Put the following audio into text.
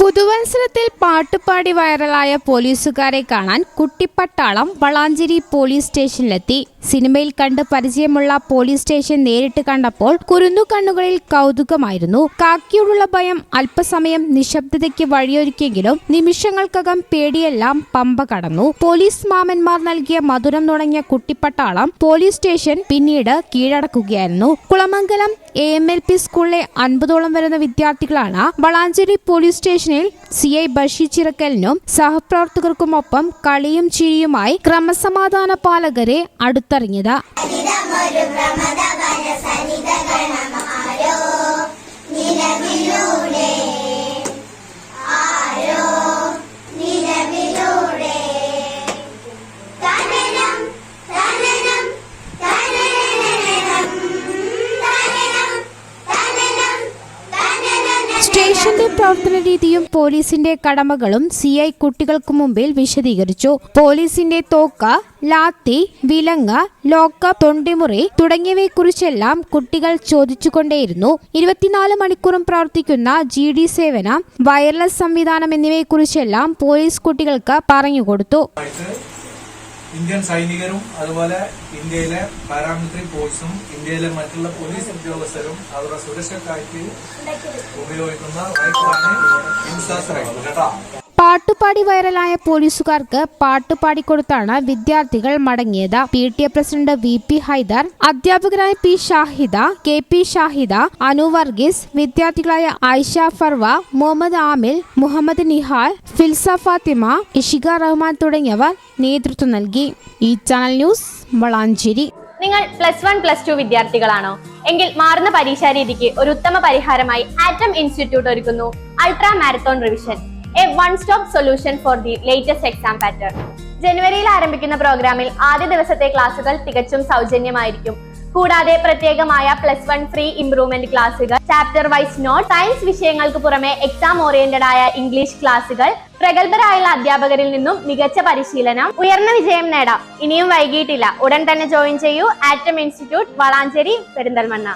പുതുവത്സരത്തിൽ പാട്ടുപാടി വൈറലായ പോലീസുകാരെ കാണാൻ കുട്ടിപ്പട്ടാളം വളാഞ്ചേരി പോലീസ് സ്റ്റേഷനിലെത്തി. സിനിമയിൽ കണ്ട് പരിചയമുള്ള പോലീസ് സ്റ്റേഷൻ നേരിട്ട് കണ്ടപ്പോൾ കുരുന്നു കണ്ണുകളിൽ കൗതുകമായിരുന്നു. കാക്കിയോടുള്ള ഭയം അല്പസമയം നിശബ്ദതയ്ക്ക് വഴിയൊരുക്കിയെങ്കിലും നിമിഷങ്ങൾക്കകം പേടിയെല്ലാം പമ്പ കടന്നു. പോലീസ് മാമന്മാർ നൽകിയ മധുരം തുടങ്ങിയ കുട്ടിപ്പട്ടാളം പോലീസ് സ്റ്റേഷൻ പിന്നീട് കീഴടക്കുകയായിരുന്നു. Kulamangalam A M L P സ്കൂളിലെ അൻപതോളം വരുന്ന വിദ്യാർത്ഥികളാണ് വളാഞ്ചേരി പോലീസ് സ്റ്റേഷനിൽ സി ഐ ബഷീർ ചിറക്കലിനും സഹപ്രവർത്തകർക്കുമൊപ്പം കളിയും ചിരിയുമായി ക്രമസമാധാന പാലകരെ അടുത്തറിഞ്ഞത്. സ്റ്റേഷന്റെ പ്രവർത്തന രീതിയും പോലീസിന്റെ കടമകളും സി ഐ കുട്ടികൾക്ക് മുമ്പിൽ വിശദീകരിച്ചു. പോലീസിന്റെ തോക്ക ലാത്തി വിലങ്ങ ലോക്ക തൊണ്ടിമുറി തുടങ്ങിയവയെക്കുറിച്ചെല്ലാം കുട്ടികൾ ചോദിച്ചുകൊണ്ടേയിരുന്നു. ഇരുപത്തിനാല് മണിക്കൂറും പ്രവർത്തിക്കുന്ന ജി ഡി സേവനം വയർലെസ് സംവിധാനം എന്നിവയെക്കുറിച്ചെല്ലാം പോലീസ് കുട്ടികൾക്ക് പറഞ്ഞുകൊടുത്തു ഇന്ത്യൻ സൈനികരും അതുപോലെ ഇന്ത്യയിലെ പാരാമിലിറ്ററി ഫോഴ്സും ഇന്ത്യയിലെ മറ്റുള്ള പോലീസ് ഉദ്യോഗസ്ഥരും അവരുടെ സുരക്ഷക്കായിട്ട് ഉപയോഗിക്കുന്ന റൈഫിളാണ് ഇൻസാസ് റൈഫിൾ കേട്ടോ? പാട്ടുപാടി വൈറലായ പോലീസുകാർക്ക് പാട്ടുപാടിക്കൊടുത്താണ് വിദ്യാർത്ഥികൾ മടങ്ങിയത്. P T A president V P Haider അധ്യാപകരായ P Shahida K P Shahida Anu Varghese വിദ്യാർത്ഥികളായ Ayisha Farva Muhammad Amil Muhammad Nihal Filsa Fathima Ishika Rahman തുടങ്ങിയവർ നേതൃത്വം നൽകി. ഈ ചാനൽ ന്യൂസ് വളാഞ്ചേരി. നിങ്ങൾ പ്ലസ് വൺ പ്ലസ് ടു വിദ്യാർത്ഥികളാണോ? എങ്കിൽ മാറുന്ന പരീക്ഷാ രീതിക്ക് ഒരു ഉത്തമ പരിഹാരമായി ആറ്റം ഇൻസ്റ്റിറ്റ്യൂട്ട് ഒരുക്കുന്നു. Ultra marathon revision. A one stop solution for the latest exam pattern ജനുവരിയിൽ ആരംഭിക്കുന്ന പ്രോഗ്രാമിൽ ആദ്യ ദിവസത്തെ ക്ലാസുകൾ തികച്ചും സൗജന്യമായിരിക്കും. കൂടാതെ പ്രത്യേകമായ പ്ലസ് വൺ ഫ്രീ ഇംപ്രൂവ്മെന്റ് ക്ലാസുകൾ ചാപ്റ്റർ വൈസ് നോട്ട് സയൻസ് വിഷയങ്ങൾക്ക് പുറമെ എക്സാം ഓറിയന്റഡ് ആയ ഇംഗ്ലീഷ് ക്ലാസുകൾ പ്രഗത്ഭരായുള്ള അധ്യാപകരിൽ നിന്നും മികച്ച പരിശീലനം ഉയർന്ന വിജയം നേടാം. ഇനിയും വൈകിട്ടില്ല ഉടൻ തന്നെ ജോയിൻ ചെയ്യൂ ആറ്റം ഇൻസ്റ്റിറ്റ്യൂട്ട് വളാഞ്ചേരി പെരിന്തൽമണ്ണ.